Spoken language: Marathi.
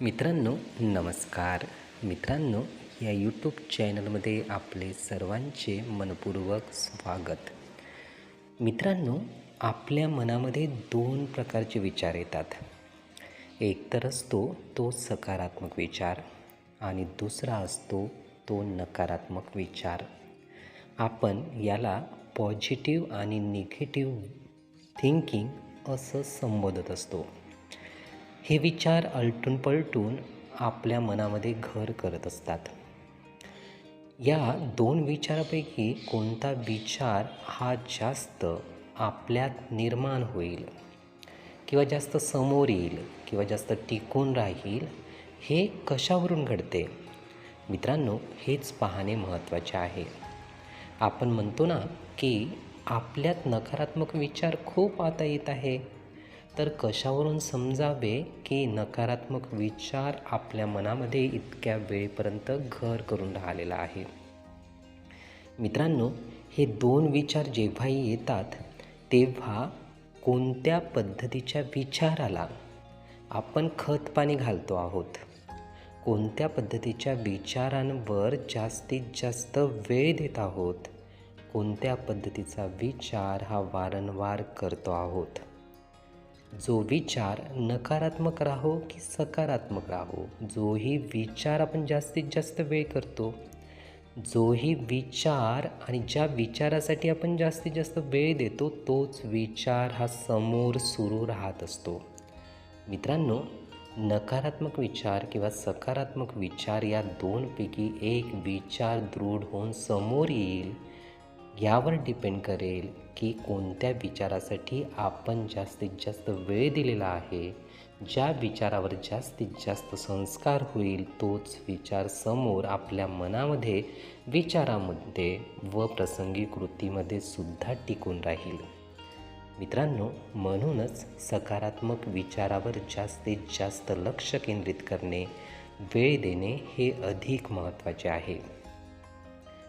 मित्रांनो नमस्कार. मित्रांनो या यूट्यूब चॅनलमध्ये आपले सर्वांचे मनपूर्वक स्वागत. मित्रांनो आपल्या मनामध्ये दोन प्रकारचे विचार येतात. एक तर असतो तो सकारात्मक विचार आणि दुसरा असतो तो नकारात्मक विचार. आपण याला पॉझिटिव्ह आणि निगेटिव्ह थिंकिंग असं संबोधत असतो. हे विचार आलटून पलटून आपल्या मनामध्ये घर करत असतात. या दोन विचारापैकी कोणता विचार हा जास्त आपल्यात निर्माण होईल किंवा जास्त समोर येईल किंवा जास्त टिकून राहील हे कशावरून घडते? मित्रांनो हेच पाहणे महत्त्वाचे आहे. आपण म्हणतो ना की आपल्यात नकारात्मक विचार खूप आता येत आहे. तर कशावरून समजावे की नकारात्मक विचार आपल्या मनामध्ये इतक्या वेळेपर्यंत घर करून राहिलेला आहे? मित्रांनो हे दोन विचार जेव्हाही येतात तेव्हा कोणत्या पद्धतीच्या विचाराला आपण खत पाणी घालतो आहोत? कोणत्या पद्धतीच्या विचारांवर जास्तीत जास्त वेळ देत आहोत? कोणत्या पद्धतीचा विचार हा वारंवार करतो आहोत? जो विचार नकारात्मक राहो की सकारात्मक राहो जोही विचार आपण जास्तीत जास्त वेळ करतो. जोही विचार आणि ज्या विचारासाठी आपण जास्तीत जास्त वेळ देतो तोच विचार हा समोर सुरू राहत असतो. मित्रांनो नकारात्मक विचार किंवा सकारात्मक विचार या दोनपैकी एक विचार दृढ होऊन समोर येईल. यावर डिपेंड करेल की कोणत्या विचारासाठी आपण जास्तीत जास्त वेळ दिलेला आहे. ज्या विचारावर जास्तीत जास्त संस्कार होईल तोच विचार समोर आपल्या मनामध्ये विचारामध्ये व प्रसंगी कृतीमध्ये सुद्धा टिकून राहील. मित्रांनो म्हणूनच सकारात्मक विचारावर जास्तीत जास्त लक्ष केंद्रित करणे वेळ देणे हे अधिक महत्त्वाचे आहे.